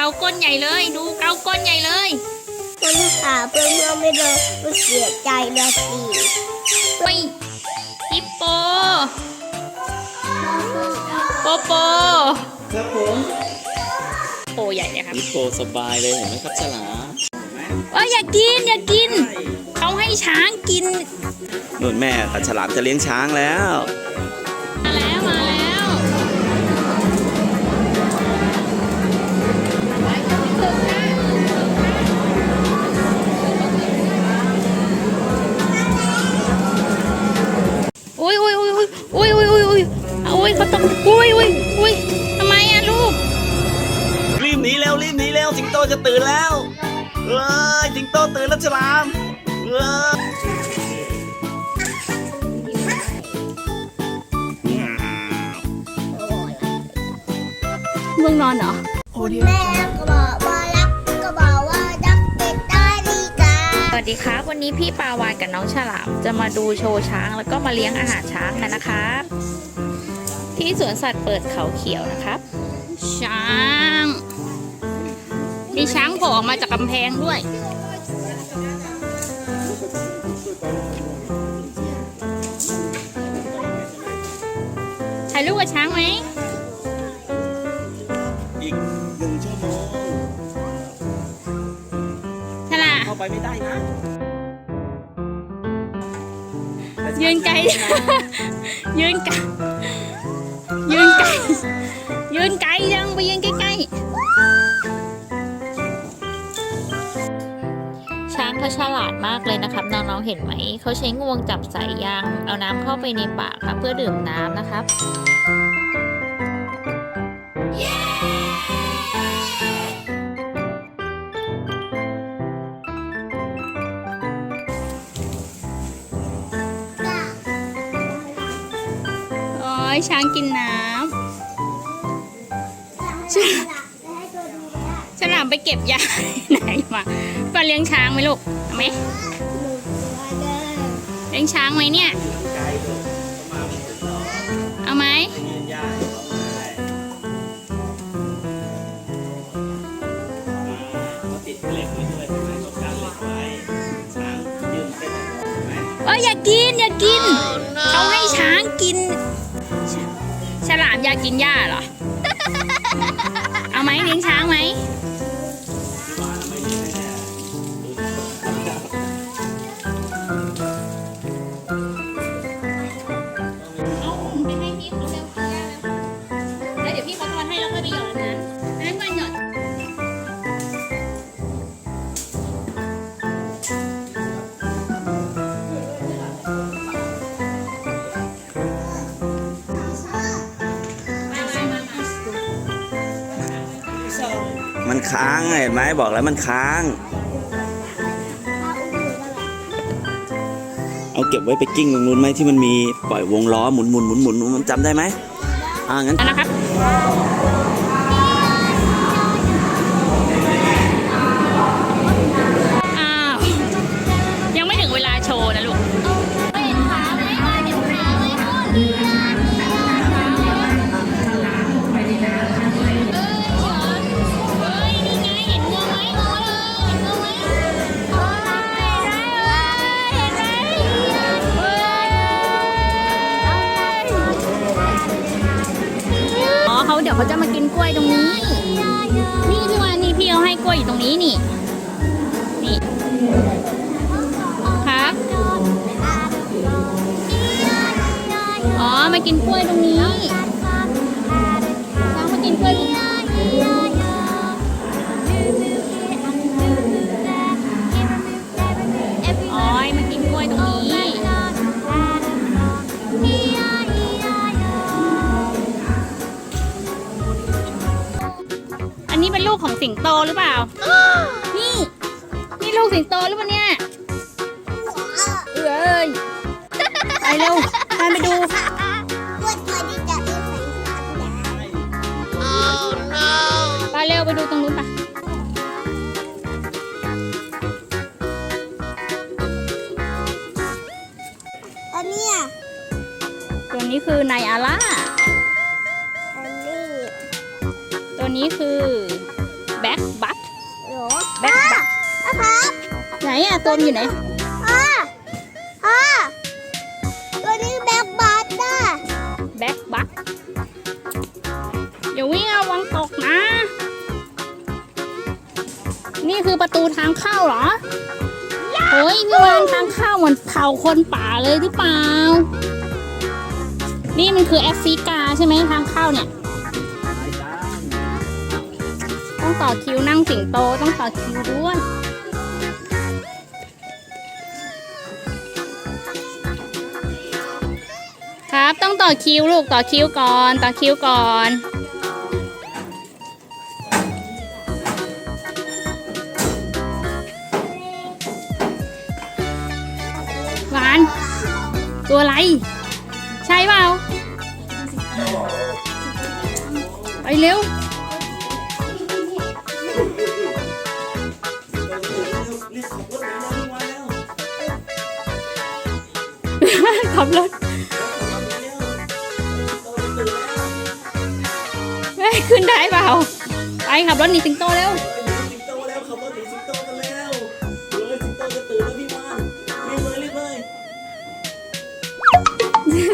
เกาก้นใหญ่เลย ดูเกาก้นใหญ่เลยคุณหาเพื่อนเพื่อนไม่เลยก็เสียใจนะสิไปฮิปโปโปโปครับผมโปใหญ่เลยครับฮิปโปสบายเลยเห็นไหมครับฉลามเอ้ยอย่ากินอย่ากินเขาให้ช้างกินนุ่นแม่กับฉลามจะเลี้ยงช้างแล้ว อุ้ยอุ้ยอุ้ยอุ้ยอุ้ยอุ้ยเขาต้องอุ้ยอุ้ยอุ้ยทำไมอะลูก รีบหนีเร็วรีบหนีเร็วสิงโตจะตื่นแล้วเอ้ยสิงโตตื่นแล้วฉลามเอ้ยมึงนอนเหรอ แม่ก็บอกว่ารัก ดีครับวันนี้พี่ปาวานกับน้องฉลามจะมาดูโชว์ช้างแล้วก็มาเลี้ยงอาหารช้างกันนะครับ ที่สวนสัตว์เปิดเขาเขียวนะครับ ช้าง มีช้างโผล่ออกมาจากกำแพงด้วย ถ่ายรูปกับช้างไหม ไปไม่ได้นะยืนไกล ยืนไกล ยืนไกล ยืนไกลยังไปยืนใกล้ๆ ช้างเขาฉลาดมากเลยนะครับน้องๆเห็นไหม เขาใช้งวงจับสายยาง เอาน้ำเข้าไปในปากครับเพื่อดื่มน้ำนะครับ อ้ยช้างกินน้ำฉลามไปเก็บยาไหนมาป้าเลี้ยงช้างไหมลูกเอาไหมเลี้ยงช้างไหมเนี่ย เอาไหมเอ้ยอย่ากินอย่ากิน เขาให้ช้างกินฉลามอ ยากกินหญ้าเหรอ เห็นไหมบอกแล้วมันค้าง เอาเก็บไว้ไปกิ้งตรงนู้นไหมที่มันมีปล่อยวงล้อหมุนหมุนหมุนหมุนมันจำได้ไหมอ่างั้นนะครับ เขาจะมากินกล้วยตรงนี้ นี่พี่วานนี่พี่เอาให้กล้วยอยู่ตรงนี้นี่ นี่ ครับ อ๋อ มากินกล้วยตรงนี้ โตหรือเปล่า นี่ นี่ลูกสิงโตหรือเปล่าเนี่ย เอ้ยไปเร็วพาไปดูว่าตัวที่จะเป็นแสงสาไปเร็วไปดูตรงนู้นปะอันเนี้ยตัวนี้คือนายอาล่า อันนี้ ตัวนี้คือ อะตัวมันอยู่ไหนอ่าอ่าตัวนี้แบ็คบัตนะแบ็คบัคอย่าวิ่งระวังตกนะ นี่คือประตูทางเข้าเหรอเฮ้ยพี่วานทางเข้าเหมือนเผาคนป่าเลยหรือเปล่า นี่มันคือแอฟริกาใช่ไหมทางเข้าเนี่ย ต้องต่อคิวนั่งสิงโตต้องต่อคิวด้วย รับต้องต่อคิวลูกต่อคิวก่อน ต่อคิวก่อนหวาน ตัวอะไร ใช่เปล่าไปเร็ว ขึ้นได้เปล่า ไปขับรถหนีสิงโตเร็วสิงโตแล้วขับรถหนีสิงโตกันแล้วเฮ้ยสิงโตจะตื่นแล้วพี่วานรีบเลยรีบเลย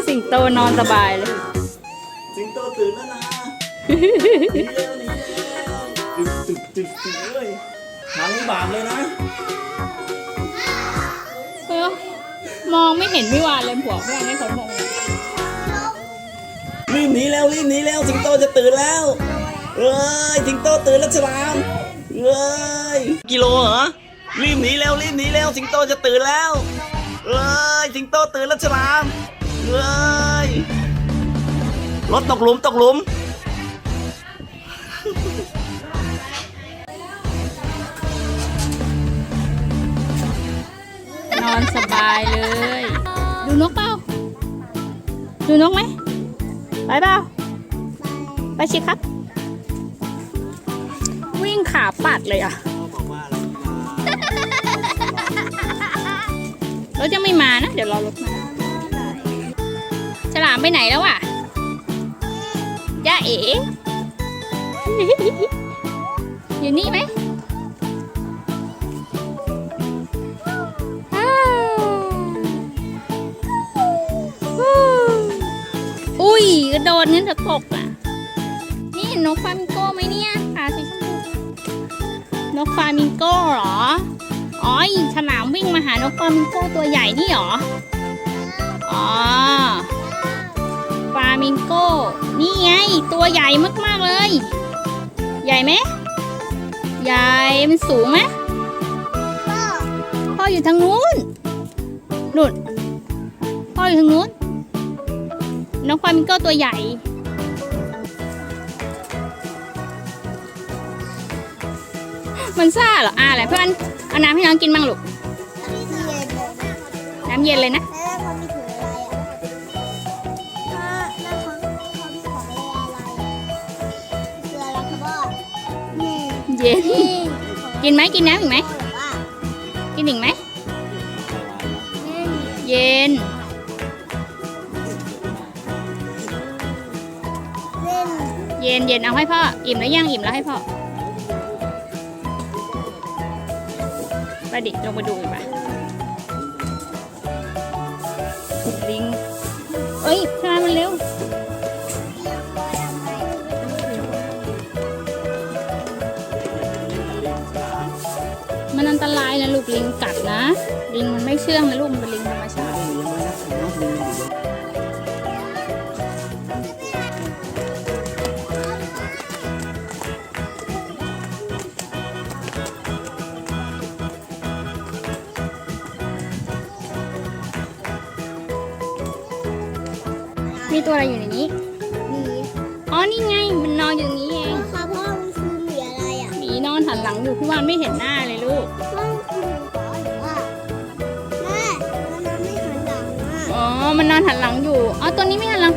สิงโตนอนสบายเลย สิงโตตื่นแล้วนะหนีเร็วหนีเร็วตึกตึกตึกตึกเลยทางบาปเลยนะเออมองไม่เห็นพี่วานเลยผัวพี่วานให้เขามอง รีบหนีแล้วรีบหนีแล้วสิงโตจะตื่นแล้วเอ้ยสิงโตตื่นแล้วฉลามเอ้ยกิโลเหรอรีบหนีแล้วรีบหนีแล้วสิงโตจะตื่นแล้วเอ้ยสิงโตตื่นแล้วฉลามเอ้ยรถตกหลุมตกหลุมนอนสบายเลย ดูนกเปล่า ดูนกไหม ไปเปล่าไปสิครับ วิ่งขาปัดเลยอะรถยังไม่มานะ เดี๋ยวรอรถมาฉลามไปไหนแล้วอะย่าเอ๋อยู่นี่ไหม อุ้ยกระโดดงั้นจะตกอะ นี่เห็นนกฟลามิงโก้ไหมเนี่ยขาสีชมพูนกฟลามิงโก้เหรอ อ๋ออีฉลามวิ่งมาหานกฟลามิงโก้ตัวใหญ่นี่เหรอ อ๋อฟลามิงโก้ นี่ไง ตัวใหญ่มากๆเลย ใหญ่ไหม ใหญ่ มันสูงไหมก็พ่ออยู่ทางนู้นนู่นพ่ออยู่ทางนู้น น้องฟลามิงโก้ตัวใหญ่ มันซ่าเหรออ่าแหละเพื่อนเอาน้ำให้น้องกินบ้างลูกอันนี้คือเย็นเลยนะน้ำเย็นเลยนะแล้วเขามีถุงอะไรอะถ้าถ้าเขาเขามีของอะไรคืออะไรครับพ่อนี่เย็นนี่กินไหมกินน้ำอีกไหมหรือว่ากินอีกไหมนี่เย็น เย็นเย็นเอาให้พ่อ อิ่มแล้วยังอิ่มแล้วให้พ่อไปดิษฐ์ลงไปดูอีกปะลิงเอ้ยพามันเร็วมันอันตรายนะลูกลิงกัดนะ ลิงมันไม่เชื่องนะลูกมันเป็นลิงธรรมชาติ นี่ไง มันนอนอยู่ตรงนี้เอง ค่ะพ่อมันคือหมีอะไรอะหมีนอนหันหลังอยู่พี่วานไม่เห็นหน้าเลยลูก พ่อมันคือหมีขอหรือว่าแม่มันนอนไม่หันหลังอะอ๋อ มันนอนหันหลังอยู่ อ๋อ ตัวนี้ไม่หันหลัง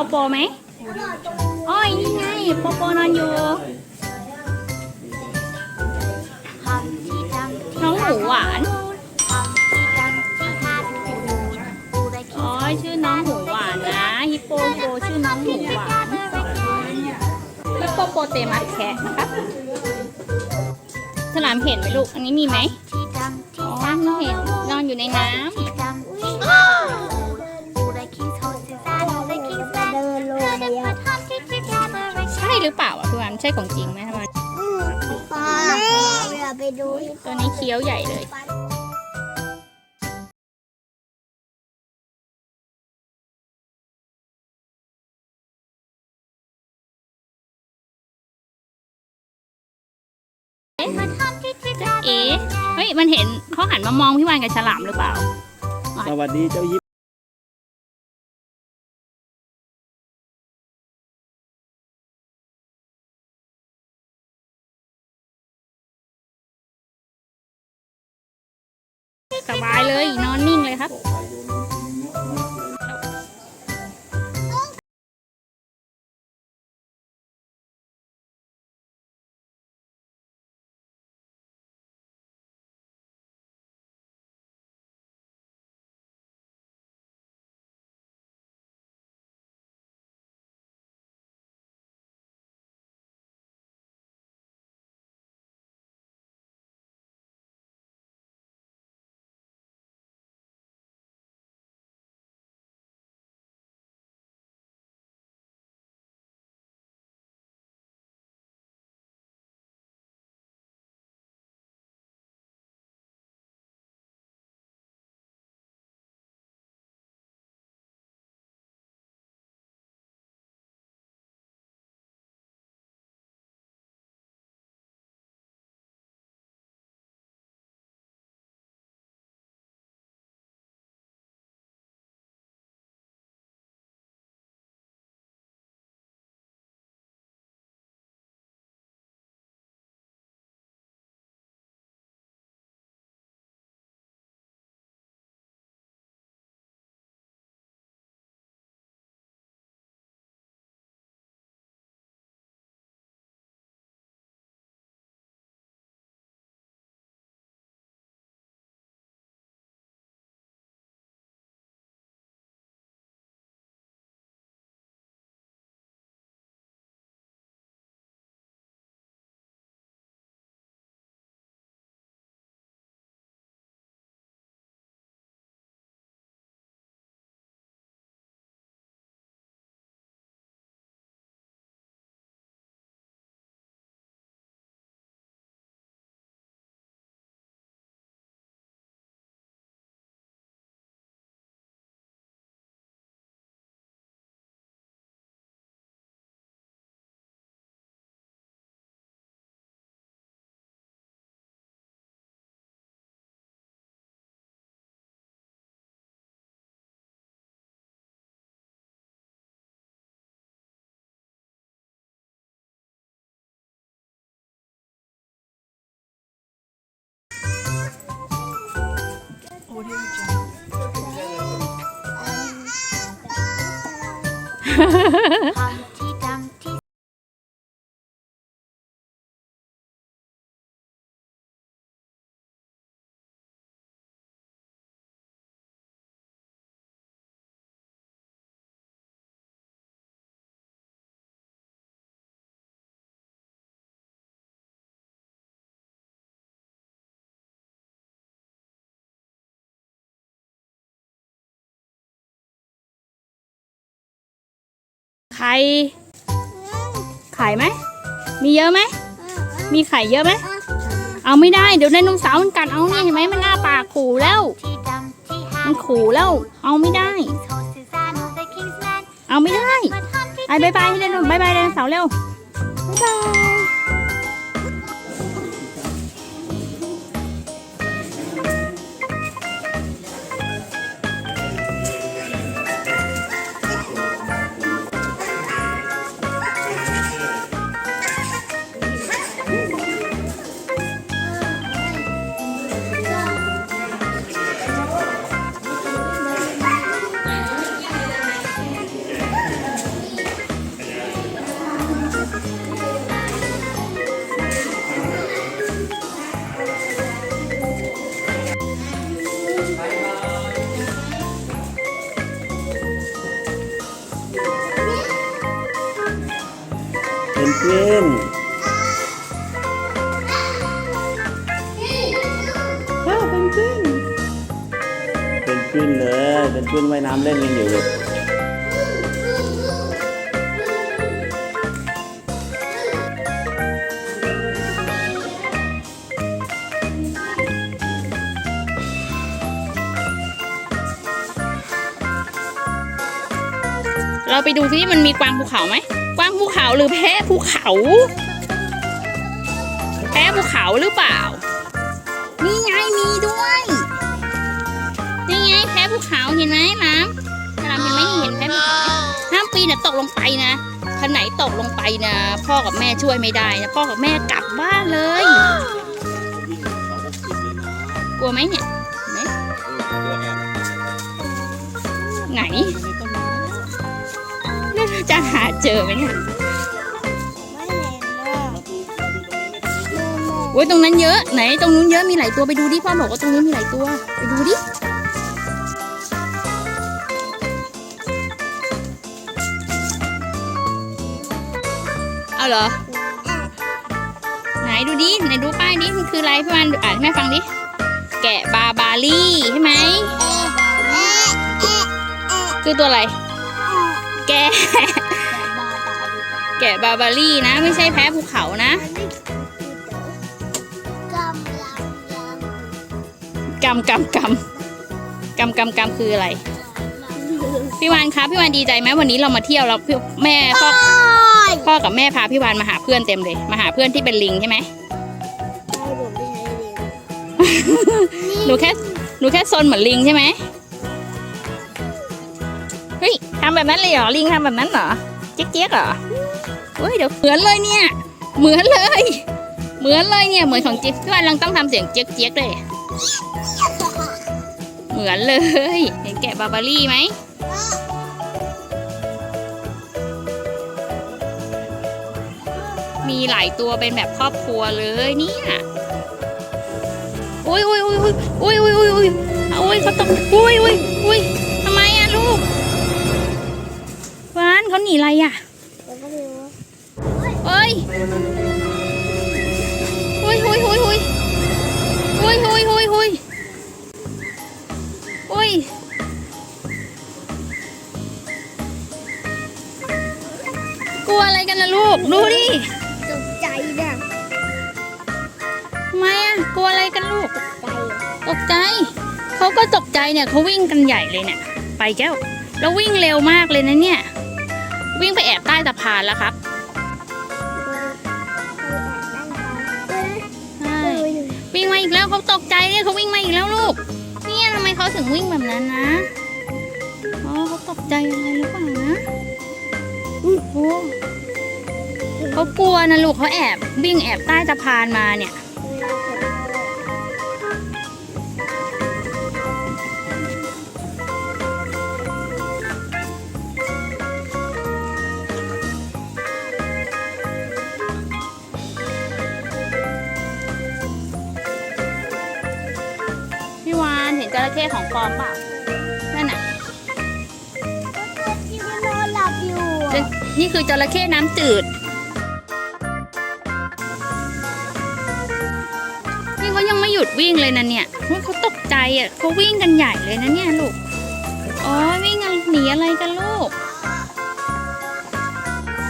อนอไม้เลยเห็นห็นโปโปไหมอ้อยนี่ไงโปโปนอนอยู่น้องหมูหวานอ๋อชื่อน้องหมูหวานนะฮิปโปโปชื่อน้องหมูหวานฮิปโปโปเตมัสแคะนะครับฉลามเห็นไหมลูก อันนี้มีไหมอ๋อไม่เห็นนอนอยู่ในน้ำ หรือเปล่าอะพี่วานใช่ของจริงไหมทำไมปลาเวลาไปดูตัวนี้เคี้ยวใหญ่เลยเอ๊ะเอ๊ะเฮ้ยมันเห็นเขาหันมามองพี่วานกับฉลามหรือเปล่า สวัสดีเจ้ายิป Hi. Uh, ไข่ไข่ไหม มีเยอะไหม มีไข่เยอะไหม เอาไม่ได้เดี๋ยวไดโนเสาร์มันกัดเอาเนี่ยเห็นไหมมันหน้าปากขู่แล้ว มันขู่แล้ว เอาไม่ได้ เอาไม่ได้ไอ้บายบายให้ไดโนบายบายไดโนเสาร์เร็วบายบาย นกวินว่ายน้ำเล่นกันอยู่ลูกเราไปดูที่มันมีกวางภูเขาไหมกวางภูเขาหรือแพะภูเขา แพะภูเขาหรือเปล่า นี่ไงมีด้วยนี่ไงแพะ ภูเขาเห็นไหมน้ำน้ำเห็นไหมนี่เห็นแพะภูเขาไหมห้ามปีนนะตกลงไปนะถ้าไหนตกลงไปนะพ่อกับแม่ช่วยไม่ได้นะพ่อกับแม่กลับบ้านเลยกลัวไหมเนี่ยเห็นไหนแล้วเราจะหาเจอไหมเนี่ยไหนโมโมโอ้ยตรงนั้นเยอะไหนตรงนู้นเยอะมีหลายตัวไปดูดิพ่อบอกว่าตรงนู้นมีหลายตัวไปดูดิ เอาเหรอ ไหนดูดิไหนดูป้ายดิมันคืออะไรพี่วันอ่านให้แม่ฟังดิ แกะบาบารี่ใช่ไหม คือตัวอะไร แกะ แกะบาบารี่นะ ไม่ใช่แพ้ภูเขานะกำกำกำกำกำกำคืออะไร พี่วานคะพี่วานดีใจไหมวันนี้เรามาเที่ยวแล้วพี่แม่พ่อ พ่อกับแม่พาพี่วานมาหาเพื่อนเต็มเลย มาหาเพื่อนที่เป็นลิงใช่ไหมให้ผมไปใช้เรียนหนูแค่หนูแค่ซนเหมือนลิงใช่ไหมเฮ้ยทำแบบนั้นเลยเหรอลิงทำแบบนั้นเหรอเจ๊กเจ๊กเหรอเฮ้ยเดี๋ยวเหมือนเลยเนี่ย เหมือนเลย เหมือนเลยเนี่ยเหมือนของจิ๊กพี่วานลองต้องทำเสียงเจ๊กเจ๊กเลยเหมือนเลย เห็นแกะบาบารี่ไหม มีหลายตัวเป็นแบบครอบครัวเลยเนี่ยอุ้ยอุ้ยอุ้ยอุ้ยอุ้ยอุ้ยอุ้ยอุ้ยเขาตกอุ้ยอุ้ยอุ้ยทำไมอะลูกวานเขาหนีอะไรอะเอ้ยอุ้ยอุ้ยอุ้ยอุ้ยอุ้ยอุ้ยอุ้ยอุ้ยอุ้ยกลัวอะไรกันนะลูก ดูดิ ตกใจ เขาก็ตกใจเนี่ยเขาวิ่งกันใหญ่เลยเนี่ย ไปแก้ว แล้ววิ่งเร็วมากเลยนะเนี่ย วิ่งไปแอบใต้สะพานแล้วครับใช่วิ่งมาอีกแล้วเขาตกใจเนี่ยเขาวิ่งมาอีกแล้วลูก เนี่ยทำไมเขาถึงวิ่งแบบนั้นนะ อ๋อเขาตกใจอะไรหรือเปล่านะโอ้เขากลัวนะลูกเขาแอบวิ่งแอบใต้สะพานมาเนี่ย ระเข้ของปลอมเปล่านั่นน่ะที่นอนหลับอยู่เอ้ยนี่คือจระเข้น้ำจืด นี่เขายังไม่หยุดวิ่งเลยนะเนี่ยเฮ้ยเขาตกใจอะเขาวิ่งกันใหญ่เลยนะเนี่ยลูกอ๋อวิ่งกันหนีอะไรกันลูก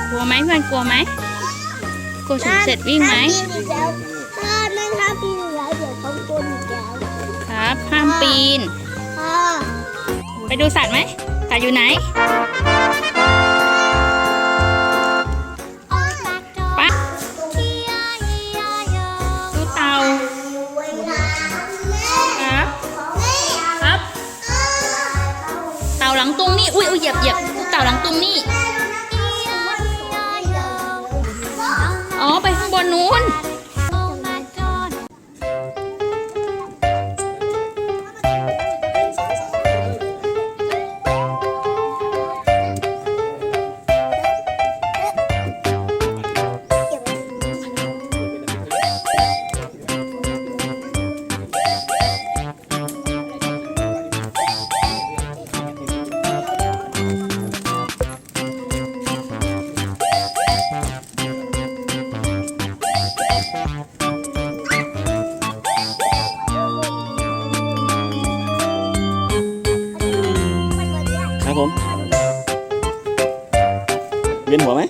กลัวไหมพี่วานกลัวไหมกลัวฉุกเสร็จวิ่งไหมถ้าปีนอีกแล้วถ้า ห้ามปีนพ่อไปดูสัตว์ไหมสัตว์อยู่ไหนปะดูเต่าครับครับ เต่าหลังตุงนี่ อุ้ยอุ้ยเหยียบเหยียบเต่าหลังตุงนี่ อ๋อ ไปข้างบนนู้น ผม เวียนหัวไหม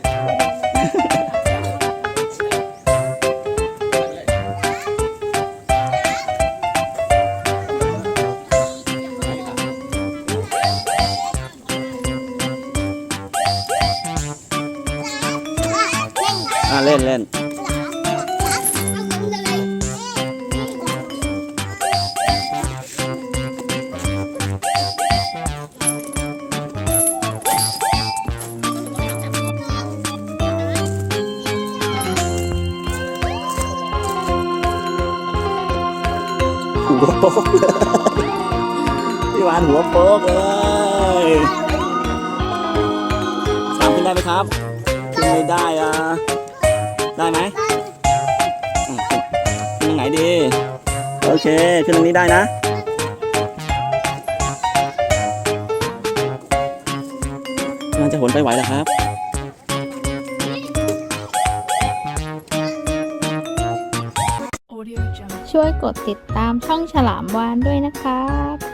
หัวโป๊กพี่วานหัวโป๊กเลยสามขึ้นได้ไหมครับ ขึ้นไม่ได้อะได้ไหมขึ้นตรงไหนดี โอเค ขึ้นตรงนี้ได้นะน่าจะหนไปไหวแล้วครับ ช่วยกดติดตามช่องฉลามวานด้วยนะครับ